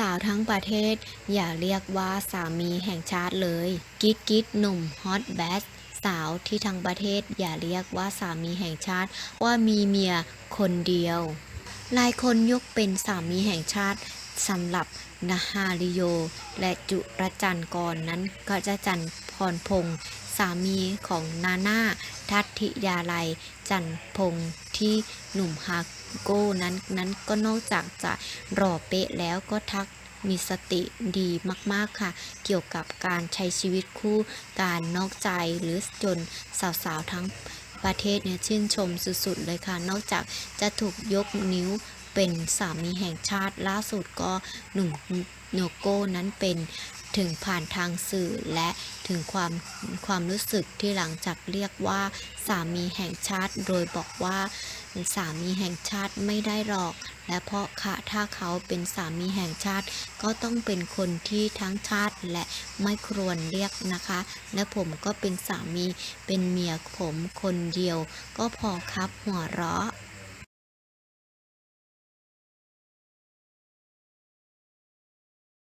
สาวทั้งประเทศอย่าเรียกว่าสามีแห่งชาติเลย กิ๊ดกิ๊ดหนุ่มฮอตแบสสาวที่ทั้งประเทศอย่าเรียกว่าสามีแห่งชาติว่ามีเมียคนเดียวหลายคนยกเป็นสามีแห่งชาติสำหรับนาฮาริโย และจุรจันทร์ก่อนนั้นก็จะจันทร์พรพงษ์ สามีของนาน่าทัตถิยาลัย จันพงษ์ที่หนุ่มฮาโก้นั้นนั้นก็นอกจากจะรอเป๊ะแล้วก็ทักมีสติดีมากๆค่ะ เกี่ยวกับการใช้ชีวิตคู่การนอกใจหรือจนสาวๆทั้งประเทศเนี่ยชื่นชมสุดๆเลยค่ะ นอกจากจะถูกยกนิ้วเป็นสามีแห่งชาติล่าสุดก็หนุ่มโนโก้นั้นเป็น ถึงผ่านทางสื่อและถึงความความรู้สึกที่หลังจากเรียกว่า สามีแห่งชาติ โดยบอกว่าสามีแห่งชาติไม่ได้หรอก และเพราะค่ะถ้าเขาเป็นสามีแห่งชาติ ก็ต้องเป็นคนที่ทั้งชาติและไม่ควรเรียกนะคะ และผมก็เป็นสามีเป็นเมียผมคนเดียว ก็พอครับหัวเราะ